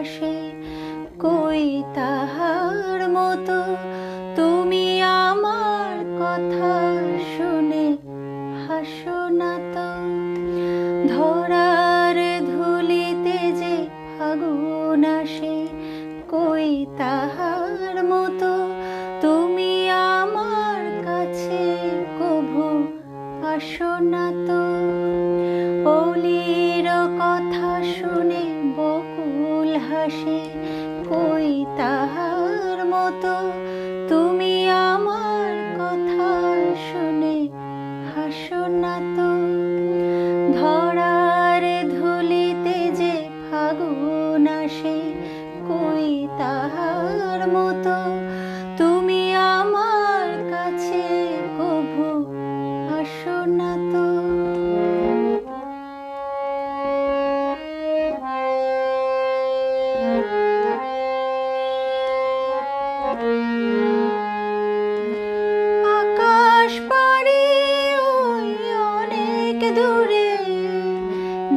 পাশে, কই তাহার মতো? তুমি আমার কথা শুনে হাসো না তো। ধরার ধুলিতে যে ফাগুন আসে, কই তাহার মতো? তুমি আমার কাছে কভু আসো না তো। হাসে কই তাহার মতো। তুমি আমার কথা শুনে হাসো না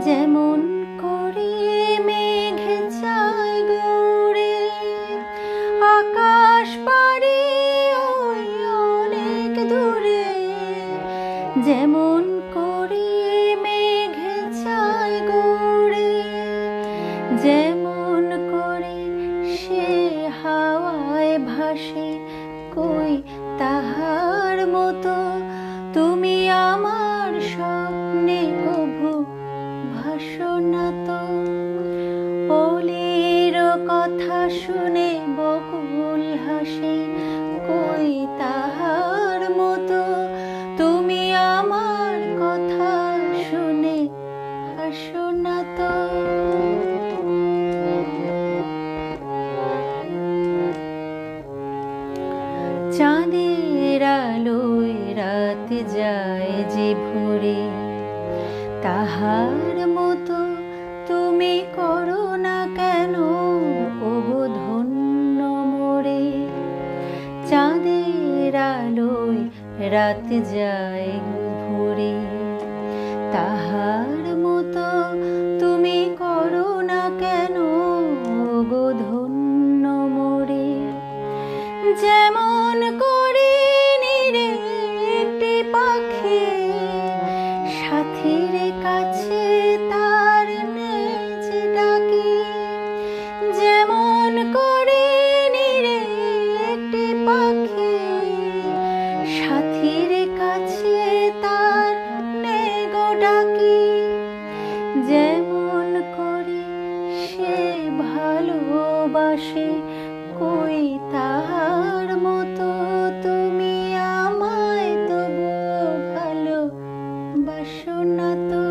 যেমন করে মেঘ চায় গৌরে আকাশ পাড়ি ওই অনেক দূরে। যেমন করে মেঘ চায় গৌরে যেমন করে সে হাওয়ায় ভাসে কই তাহার ভাসো না তো অলির কথা শুনে বকুল হাসে, কই তাহার মতো? তুমি আমার কথা শুনে হাসো তো। চাঁদের আলোয় রাত যায় যে ভোরে। তাহার মতো তুমি করো না কেন? ওগো ধন্য মোরে, চাঁদের আলোয় রাত যায় ভোরে। তাহার যেমন করে নিরে একটি পাখি, সাথীর কাছে তার নেগো ডাকি। যেমন করে সে ভালোবাসে, কই তাহার মতো তুমি আমায় তবু ভালো বাসো না তো?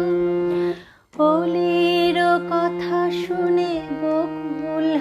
কথা শুনে বকুল